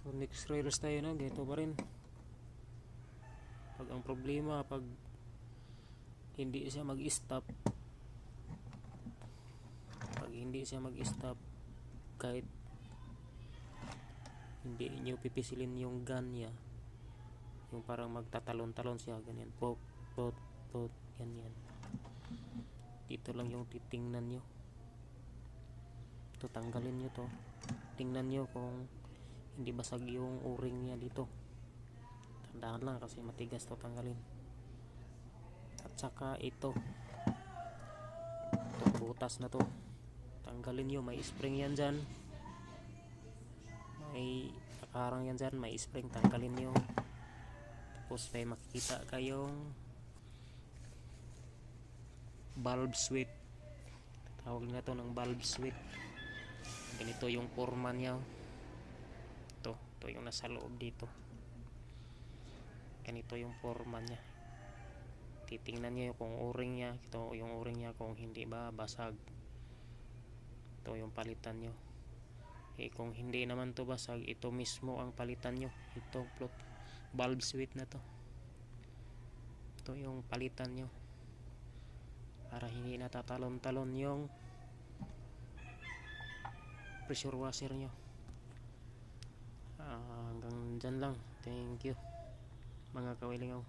So next rails tayo na, ganito pa rin. Pag ang problema, pag hindi siya mag-stop, pag hindi siya mag-stop, kahit hindi nyo pipisilin yung gun niya, yung parang magtatalon-talon siya, ganyan, pok, pot, pot, ganyan. Dito lang yung titingnan nyo. Ito, tanggalin nyo to. Tingnan nyo kung hindi basag yung o-ring niya dito. Tandaan lang kasi matigas to tanggalin. At saka ito. Ito butas na to. Tanggalin nyo may spring yan dyan. May akarang yan dyan may spring tanggalin nyo. Tapos may makikita kayong bulb switch tawag na to ng bulb switch ganito yung forma niya ito yung nasa loob dito. Ganito yung forma niya. Titingnan niyo kung o-ring niya ito yung o-ring niya kung hindi ba basag. Ito yung palitan nyo eh kung hindi naman to basag ito mismo ang palitan nyo ito plot bulb switch na to. Ito yung palitan nyo para hindi natatalon-talon yung pressure washer Ah, hanggang dyan lang. Thank you mga kawilingaw